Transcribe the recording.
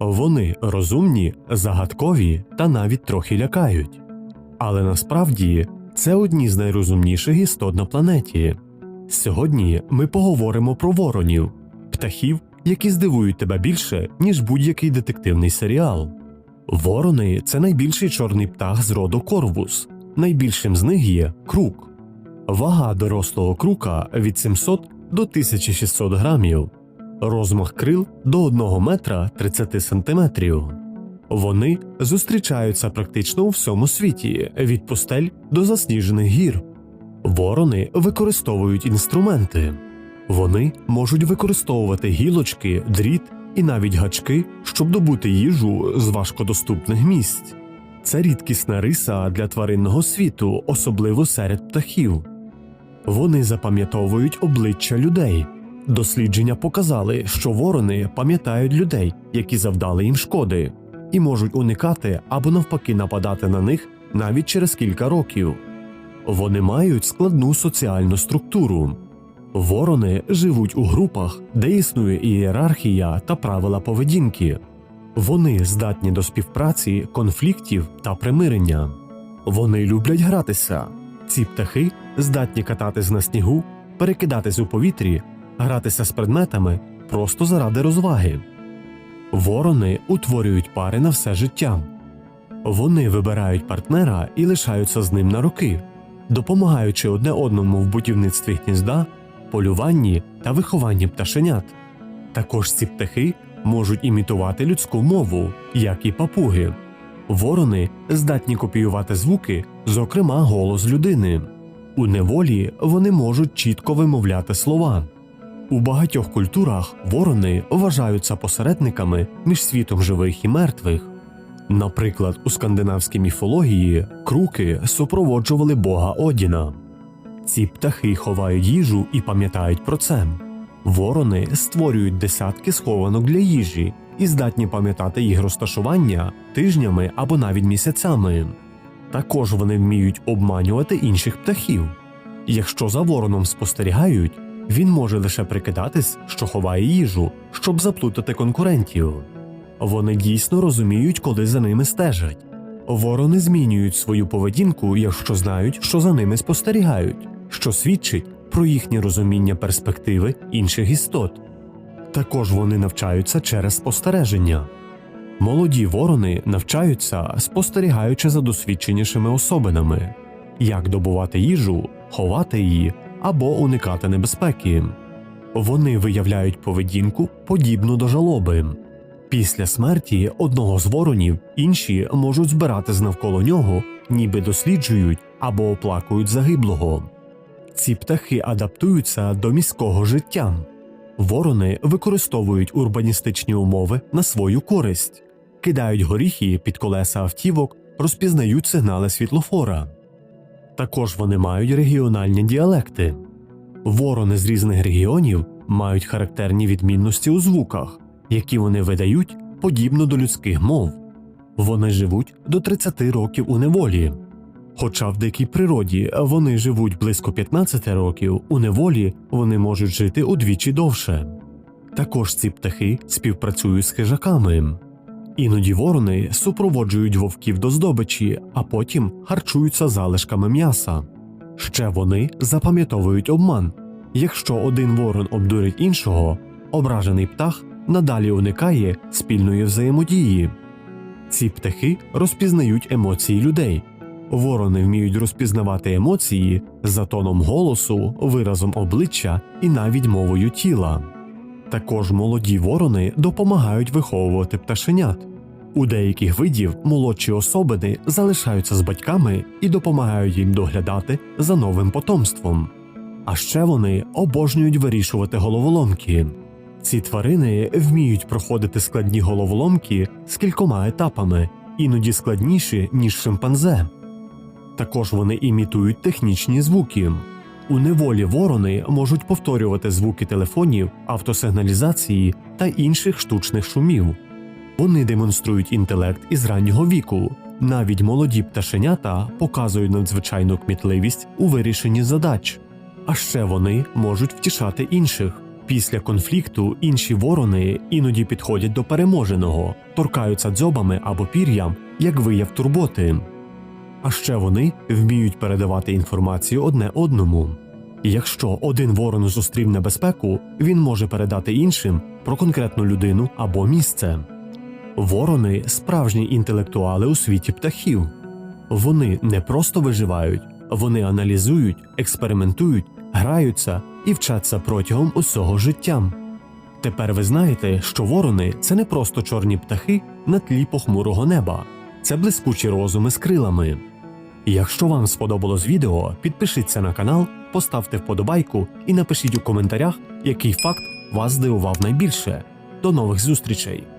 Вони розумні, загадкові та навіть трохи лякають. Але насправді це одні з найрозумніших істот на планеті. Сьогодні ми поговоримо про воронів, птахів, які здивують тебе більше, ніж будь-який детективний серіал. Ворони це найбільший чорний птах з роду Корвус. Найбільшим з них є крук. Вага дорослого крука від 700 до 1600 грамів, розмах крил до 1 метра 30 сантиметрів. Вони зустрічаються практично у всьому світі від пустель до засніжених гір. Ворони використовують інструменти. Вони можуть використовувати гілочки, дріт і навіть гачки, щоб добути їжу з важкодоступних місць. Це рідкісна риса для тваринного світу, особливо серед птахів. Вони запам'ятовують обличчя людей. Дослідження показали, що ворони пам'ятають людей, які завдали їм шкоди, і можуть уникати або навпаки нападати на них навіть через кілька років. Вони мають складну соціальну структуру. Ворони живуть у групах, де існує ієрархія та правила поведінки. Вони здатні до співпраці, конфліктів та примирення. Вони люблять гратися. Ці птахи здатні кататись на снігу, перекидатись у повітрі, гратися з предметами просто заради розваги. Ворони утворюють пари на все життя. Вони вибирають партнера і лишаються з ним на роки, допомагаючи одне одному в будівництві гнізда, полюванні та вихованні пташенят. Також ці птахи можуть імітувати людську мову, як і папуги. Ворони здатні копіювати звуки, зокрема голос людини. У неволі вони можуть чітко вимовляти слова. У багатьох культурах ворони вважаються посередниками між світом живих і мертвих. Наприклад, у скандинавській міфології круки супроводжували бога Одіна. Ці птахи ховають їжу і пам'ятають про це. Ворони створюють десятки схованок для їжі і здатні пам'ятати їх розташування тижнями або навіть місяцями. Також вони вміють обманювати інших птахів. Якщо за вороном спостерігають, він може лише прикидатись, що ховає їжу, щоб заплутати конкурентів. Вони дійсно розуміють, коли за ними стежать. Ворони змінюють свою поведінку, якщо знають, що за ними спостерігають, що свідчить про їхнє розуміння перспективи інших істот. Також вони навчаються через спостереження. Молоді ворони навчаються, спостерігаючи за досвідченішими особинами, як добувати їжу, ховати її або уникати небезпеки. Вони виявляють поведінку подібну до жалоби. Після смерті одного з воронів інші можуть збиратись навколо нього, ніби досліджують або оплакують загиблого. Ці птахи адаптуються до міського життя. Ворони використовують урбаністичні умови на свою користь, кидають горіхи під колеса автівок, розпізнають сигнали світлофора. Також вони мають регіональні діалекти. Ворони з різних регіонів мають характерні відмінності у звуках, які вони видають подібно до людських мов. Вони живуть до 30 років у неволі. Хоча в дикій природі вони живуть близько 15 років, у неволі вони можуть жити удвічі довше. Також ці птахи співпрацюють з хижаками. Іноді ворони супроводжують вовків до здобичі, а потім харчуються залишками м'яса. Ще вони запам'ятовують обман. Якщо один ворон обдурить іншого, ображений птах надалі уникає спільної взаємодії. Ці птахи розпізнають емоції людей. Ворони вміють розпізнавати емоції за тоном голосу, виразом обличчя і навіть мовою тіла. Також молоді ворони допомагають виховувати пташенят. У деяких видів молодші особини залишаються з батьками і допомагають їм доглядати за новим потомством. А ще вони обожнюють вирішувати головоломки. Ці тварини вміють проходити складні головоломки з кількома етапами, іноді складніші, ніж шимпанзе. Також вони імітують технічні звуки. У неволі ворони можуть повторювати звуки телефонів, автосигналізації та інших штучних шумів. Вони демонструють інтелект із раннього віку. Навіть молоді пташенята показують надзвичайну кмітливість у вирішенні задач. А ще вони можуть втішати інших. Після конфлікту інші ворони іноді підходять до переможеного, торкаються дзьобами або пір'ям як вияв турботи. А ще вони вміють передавати інформацію одне одному. Якщо один ворон зустрів небезпеку, він може передати іншим про конкретну людину або місце. Ворони справжні інтелектуали у світі птахів. Вони не просто виживають, вони аналізують, експериментують, граються і вчаться протягом усього життя. Тепер ви знаєте, що ворони це не просто чорні птахи на тлі похмурого неба, це блискучі розуми з крилами. Якщо вам сподобалось відео, підпишіться на канал, поставте вподобайку і напишіть у коментарях, який факт вас здивував найбільше. До нових зустрічей!